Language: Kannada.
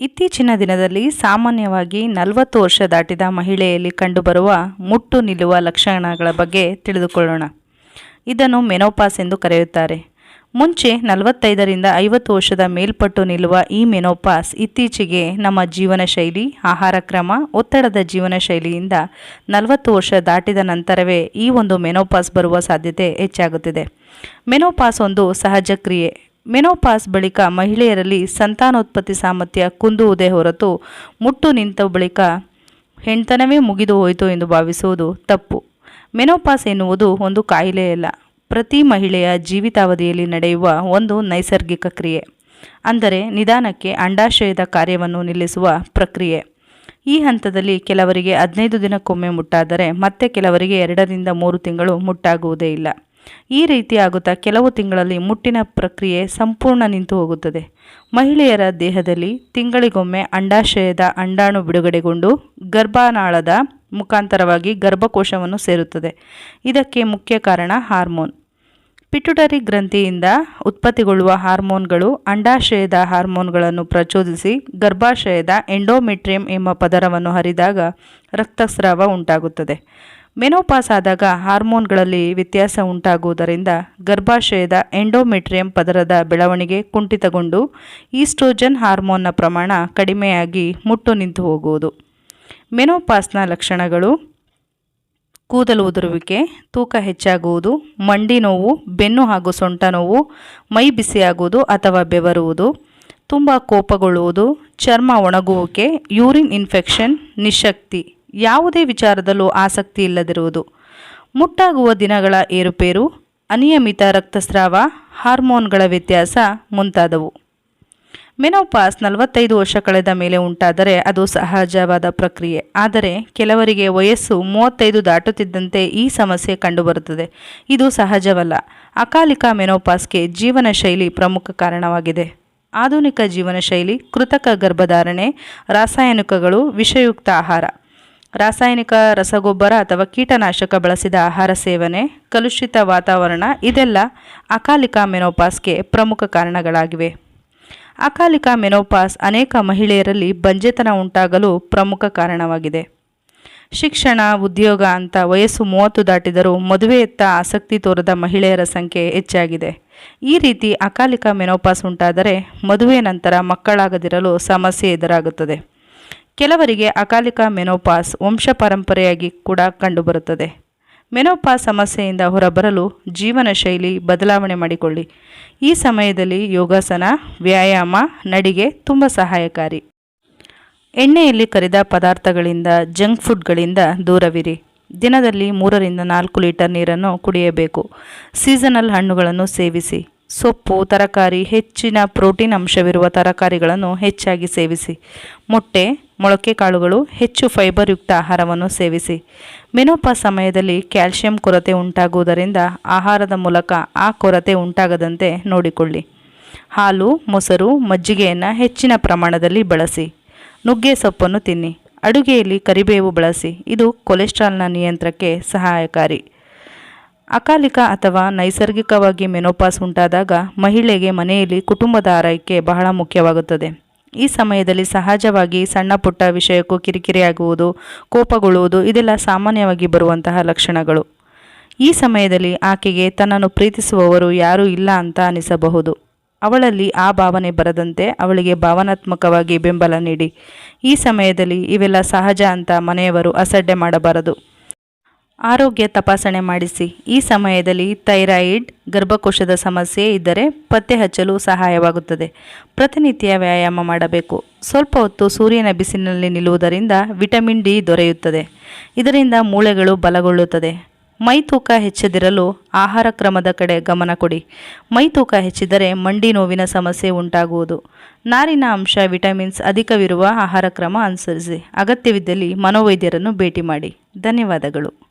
ಇತ್ತೀಚಿನ ದಿನದಲ್ಲಿ ಸಾಮಾನ್ಯವಾಗಿ ನಲವತ್ತು ವರ್ಷ ದಾಟಿದ ಮಹಿಳೆಯಲ್ಲಿ ಕಂಡುಬರುವ ಮುಟ್ಟು ನಿಲ್ಲುವ ಲಕ್ಷಣಗಳ ಬಗ್ಗೆ ತಿಳಿದುಕೊಳ್ಳೋಣ. ಇದನ್ನು ಮೆನೋಪಾಸ್ ಎಂದು ಕರೆಯುತ್ತಾರೆ. ಮುಂಚೆ ನಲವತ್ತೈದರಿಂದ ಐವತ್ತು ವರ್ಷದ ಮೇಲ್ಪಟ್ಟು ನಿಲ್ಲುವ ಈ ಮೆನೋಪಾಸ್ ಇತ್ತೀಚೆಗೆ ನಮ್ಮ ಜೀವನ ಶೈಲಿ ಆಹಾರ ಕ್ರಮ ಒತ್ತಡದ ಜೀವನ ಶೈಲಿಯಿಂದ ನಲವತ್ತು ವರ್ಷ ದಾಟಿದ ನಂತರವೇ ಈ ಒಂದು ಮೆನೋಪಾಸ್ ಬರುವ ಸಾಧ್ಯತೆ ಹೆಚ್ಚಾಗುತ್ತಿದೆ. ಮೆನೋಪಾಸ್ ಒಂದು ಸಹಜ ಕ್ರಿಯೆ. ಮೆನೋಪಾಸ್ ಬಳಿಕ ಮಹಿಳೆಯರಲ್ಲಿ ಸಂತಾನೋತ್ಪತ್ತಿ ಸಾಮರ್ಥ್ಯ ಕುಂದುವುದೇ ಹೊರತು ಮುಟ್ಟು ನಿಂತ ಬಳಿಕ ಹೆಣ್ತನವೇ ಮುಗಿದು ಹೋಯಿತು ಎಂದು ಭಾವಿಸುವುದು ತಪ್ಪು. ಮೆನೋಪಾಸ್ ಎನ್ನುವುದು ಒಂದು ಕಾಯಿಲೆಯಲ್ಲ ಪ್ರತಿ ಮಹಿಳೆಯ ಜೀವಿತಾವಧಿಯಲ್ಲಿ ನಡೆಯುವ ಒಂದು ನೈಸರ್ಗಿಕ ಕ್ರಿಯೆ. ಅಂದರೆ ನಿಧಾನಕ್ಕೆ ಅಂಡಾಶಯದ ಕಾರ್ಯವನ್ನು ನಿಲ್ಲಿಸುವ ಪ್ರಕ್ರಿಯೆ. ಈ ಹಂತದಲ್ಲಿ ಕೆಲವರಿಗೆ ಹದಿನೈದು ದಿನಕ್ಕೊಮ್ಮೆ ಮುಟ್ಟಾದರೆ ಮತ್ತೆ ಕೆಲವರಿಗೆ ಎರಡರಿಂದ ಮೂರು ತಿಂಗಳು ಮುಟ್ಟಾಗುವುದೇ ಇಲ್ಲ. ಈ ರೀತಿ ಆಗುತ್ತಾ ಕೆಲವು ತಿಂಗಳಲ್ಲಿ ಮುಟ್ಟಿನ ಪ್ರಕ್ರಿಯೆ ಸಂಪೂರ್ಣ ನಿಂತು ಹೋಗುತ್ತದೆ. ಮಹಿಳೆಯರ ದೇಹದಲ್ಲಿ ತಿಂಗಳಿಗೊಮ್ಮೆ ಅಂಡಾಶಯದ ಅಂಡಾಣು ಬಿಡುಗಡೆಗೊಂಡು ಗರ್ಭನಾಳದ ಮುಖಾಂತರವಾಗಿ ಗರ್ಭಕೋಶವನ್ನು ಸೇರುತ್ತದೆ. ಇದಕ್ಕೆ ಮುಖ್ಯ ಕಾರಣ ಹಾರ್ಮೋನ್. ಪಿಟುಟರಿ ಗ್ರಂಥಿಯಿಂದ ಉತ್ಪತ್ತಿಗೊಳ್ಳುವ ಹಾರ್ಮೋನ್ಗಳು ಅಂಡಾಶಯದ ಹಾರ್ಮೋನ್ಗಳನ್ನು ಪ್ರಚೋದಿಸಿ ಗರ್ಭಾಶಯದ ಎಂಡೋಮೆಟ್ರಿಯಂ ಎಂಬ ಪದರವನ್ನು ಹರಿದಾಗ ರಕ್ತಸ್ರಾವ ಉಂಟಾಗುತ್ತದೆ. ಮೆನೋಪಾಸ್ ಆದಾಗ ಹಾರ್ಮೋನ್ಗಳಲ್ಲಿ ವ್ಯತ್ಯಾಸ ಉಂಟಾಗುವುದರಿಂದ ಗರ್ಭಾಶಯದ ಎಂಡೋಮೆಟ್ರಿಯಂ ಪದರದ ಬೆಳವಣಿಗೆ ಕುಂಠಿತಗೊಂಡು ಈಸ್ಟ್ರೋಜನ್ ಹಾರ್ಮೋನ್ನ ಪ್ರಮಾಣ ಕಡಿಮೆಯಾಗಿ ಮುಟ್ಟು ನಿಂತು ಹೋಗುವುದು. ಮೆನೋಪಾಸ್ನ ಲಕ್ಷಣಗಳು ಕೂದಲು ಉದುರುವಿಕೆ, ತೂಕ ಹೆಚ್ಚಾಗುವುದು, ಮಂಡಿ ನೋವು, ಬೆನ್ನು ಹಾಗೂ ಸೊಂಟ ನೋವು, ಮೈ ಬಿಸಿಯಾಗುವುದು ಅಥವಾ ಬೆವರುವುದು, ತುಂಬ ಕೋಪಗೊಳ್ಳುವುದು, ಚರ್ಮ ಒಣಗುವಿಕೆ, ಯೂರಿನ್ ಇನ್ಫೆಕ್ಷನ್, ನಿಶಕ್ತಿ. ಯಾವುದೇ ವಿಚಾರದಲ್ಲೂ ಆಸಕ್ತಿ ಇಲ್ಲದಿರುವುದು. ಮುಟ್ಟಾಗುವ ದಿನಗಳ ಏರುಪೇರು, ಅನಿಯಮಿತ ರಕ್ತಸ್ರಾವ, ಹಾರ್ಮೋನ್ಗಳ ವ್ಯತ್ಯಾಸ ಮುಂತಾದವು. ಮೆನೋಪಾಸ್ ನಲವತ್ತೈದು ವರ್ಷ ಕಳೆದ ಮೇಲೆ ಉಂಟಾದರೆ ಅದು ಸಹಜವಾದ ಪ್ರಕ್ರಿಯೆ. ಆದರೆ ಕೆಲವರಿಗೆ ವಯಸ್ಸು ಮೂವತ್ತೈದು ದಾಟುತ್ತಿದ್ದಂತೆ ಈ ಸಮಸ್ಯೆ ಕಂಡುಬರುತ್ತದೆ. ಇದು ಸಹಜವಲ್ಲ. ಅಕಾಲಿಕ ಮೆನೋಪಾಸ್ಗೆ ಜೀವನ ಶೈಲಿ ಪ್ರಮುಖ ಕಾರಣವಾಗಿದೆ. ಆಧುನಿಕ ಜೀವನ ಶೈಲಿ ಕೃತಕ ಗರ್ಭಧಾರಣೆ, ರಾಸಾಯನಿಕಗಳು, ವಿಷಯುಕ್ತ ಆಹಾರ. ರಾಸಾಯನಿಕ ರಸಗೊಬ್ಬರ ಅಥವಾ ಕೀಟನಾಶಕ ಬಳಸಿದ ಆಹಾರ ಸೇವನೆ, ಕಲುಷಿತ ವಾತಾವರಣ ಇದೆಲ್ಲ ಅಕಾಲಿಕ ಮೆನೋಪಾಸ್ಗೆ ಪ್ರಮುಖ ಕಾರಣಗಳಾಗಿವೆ. ಅಕಾಲಿಕ ಮೆನೋಪಾಸ್ ಅನೇಕ ಮಹಿಳೆಯರಲ್ಲಿ ಬಂಜೆತನ ಉಂಟಾಗಲು ಪ್ರಮುಖ ಕಾರಣವಾಗಿದೆ. ಶಿಕ್ಷಣ, ಉದ್ಯೋಗ ಅಂತ ವಯಸ್ಸು ಮೂವತ್ತು ದಾಟಿದರೂ ಮದುವೆಯತ್ತ ಆಸಕ್ತಿ ತೋರದ ಮಹಿಳೆಯರ ಸಂಖ್ಯೆ ಹೆಚ್ಚಾಗಿದೆ. ಈ ರೀತಿ ಅಕಾಲಿಕ ಮೆನೋಪಾಸ್ ಉಂಟಾದರೆ ಮದುವೆ ನಂತರ ಮಕ್ಕಳಾಗದಿರಲು ಸಮಸ್ಯೆ ಎದುರಾಗುತ್ತದೆ. ಕೆಲವರಿಗೆ ಅಕಾಲಿಕ ಮೆನೋಪಾಸ್ ವಂಶ ಪರಂಪರೆಯಾಗಿ ಕೂಡ ಕಂಡುಬರುತ್ತದೆ. ಮೆನೋಪಾಸ್ ಸಮಸ್ಯೆಯಿಂದ ಹೊರಬರಲು ಜೀವನ ಶೈಲಿ ಬದಲಾವಣೆ ಮಾಡಿಕೊಳ್ಳಿ. ಈ ಸಮಯದಲ್ಲಿ ಯೋಗಾಸನ, ವ್ಯಾಯಾಮ, ನಡಿಗೆ ತುಂಬ ಸಹಾಯಕಾರಿ. ಎಣ್ಣೆಯಲ್ಲಿ ಕರಿದ ಪದಾರ್ಥಗಳಿಂದ ಜಂಕ್ ಫುಡ್ಗಳಿಂದ ದೂರವಿರಿ. ದಿನದಲ್ಲಿ ಮೂರರಿಂದ ನಾಲ್ಕು ಲೀಟರ್ ನೀರನ್ನು ಕುಡಿಯಬೇಕು. ಸೀಸನಲ್ ಹಣ್ಣುಗಳನ್ನು ಸೇವಿಸಿ. ಸೊಪ್ಪು, ತರಕಾರಿ, ಹೆಚ್ಚಿನ ಪ್ರೋಟೀನ್ ಅಂಶವಿರುವ ತರಕಾರಿಗಳನ್ನು ಹೆಚ್ಚಾಗಿ ಸೇವಿಸಿ. ಮೊಟ್ಟೆ ಮೊಳಕೆ ಕಾಳುಗಳು, ಹೆಚ್ಚು ಫೈಬರ್ ಯುಕ್ತ ಆಹಾರವನ್ನು ಸೇವಿಸಿ. ಮೆನೋಪಾ ಸಮಯದಲ್ಲಿ ಕ್ಯಾಲ್ಸಿಯಂ ಕೊರತೆ ಉಂಟಾಗುವುದರಿಂದ ಆಹಾರದ ಮೂಲಕ ಆ ಕೊರತೆ ಉಂಟಾಗದಂತೆ ನೋಡಿಕೊಳ್ಳಿ. ಹಾಲು, ಮೊಸರು, ಮಜ್ಜಿಗೆಯನ್ನು ಹೆಚ್ಚಿನ ಪ್ರಮಾಣದಲ್ಲಿ ಬಳಸಿ. ನುಗ್ಗೆ ಸೊಪ್ಪನ್ನು ತಿನ್ನಿ. ಅಡುಗೆಯಲ್ಲಿ ಕರಿಬೇವು ಬಳಸಿ. ಇದು ಕೊಲೆಸ್ಟ್ರಾಲ್ನ ನಿಯಂತ್ರಕ್ಕೆ ಸಹಾಯಕಾರಿ. ಅಕಾಲಿಕ ಅಥವಾ ನೈಸರ್ಗಿಕವಾಗಿ ಮೆನೋಪಾಸ್ ಉಂಟಾದಾಗ ಮಹಿಳೆಗೆ ಮನೆಯಲ್ಲಿ ಕುಟುಂಬದ ಆರೈಕೆ ಬಹಳ ಮುಖ್ಯವಾಗುತ್ತದೆ. ಈ ಸಮಯದಲ್ಲಿ ಸಹಜವಾಗಿ ಸಣ್ಣ ಪುಟ್ಟ ವಿಷಯಕ್ಕೂ ಕಿರಿಕಿರಿಯಾಗುವುದು, ಕೋಪಗೊಳ್ಳುವುದು ಇದೆಲ್ಲ ಸಾಮಾನ್ಯವಾಗಿ ಬರುವಂತಹ ಲಕ್ಷಣಗಳು. ಈ ಸಮಯದಲ್ಲಿ ಆಕೆಗೆ ತನ್ನನ್ನು ಪ್ರೀತಿಸುವವರು ಯಾರೂ ಇಲ್ಲ ಅಂತ ಅನಿಸಬಹುದು. ಅವಳಲ್ಲಿ ಆ ಭಾವನೆ ಬರದಂತೆ ಅವಳಿಗೆ ಭಾವನಾತ್ಮಕವಾಗಿ ಬೆಂಬಲ ನೀಡಿ. ಈ ಸಮಯದಲ್ಲಿ ಇವೆಲ್ಲ ಸಹಜ ಅಂತ ಮನೆಯವರು ಅಸಡ್ಡೆ ಮಾಡಬಾರದು. ಆರೋಗ್ಯ ತಪಾಸಣೆ ಮಾಡಿಸಿ. ಈ ಸಮಯದಲ್ಲಿ ಥೈರಾಯಿಡ್, ಗರ್ಭಕೋಶದ ಸಮಸ್ಯೆ ಇದ್ದರೆ ಪತ್ತೆ ಹಚ್ಚಲು ಸಹಾಯವಾಗುತ್ತದೆ. ಪ್ರತಿನಿತ್ಯ ವ್ಯಾಯಾಮ ಮಾಡಬೇಕು. ಸ್ವಲ್ಪ ಹೊತ್ತು ಸೂರ್ಯನ ಬಿಸಿಲಿನಲ್ಲಿ ನಿಲ್ಲುವುದರಿಂದ ವಿಟಮಿನ್ ಡಿ ದೊರೆಯುತ್ತದೆ. ಇದರಿಂದ ಮೂಳೆಗಳು ಬಲಗೊಳ್ಳುತ್ತದೆ. ಮೈ ತೂಕ ಹೆಚ್ಚದಿರಲು ಆಹಾರ ಕ್ರಮದ ಕಡೆ ಗಮನ ಕೊಡಿ. ಮೈ ತೂಕ ಹೆಚ್ಚಿದರೆ ಮಂಡಿ ನೋವಿನ ಸಮಸ್ಯೆ ಉಂಟಾಗುವುದು. ನಾರಿನ ಅಂಶ, ವಿಟಮಿನ್ಸ್ ಅಧಿಕವಿರುವ ಆಹಾರ ಕ್ರಮ ಅನುಸರಿಸಿ. ಅಗತ್ಯವಿದ್ದಲ್ಲಿ ಮನೋವೈದ್ಯರನ್ನು ಭೇಟಿ ಮಾಡಿ. ಧನ್ಯವಾದಗಳು.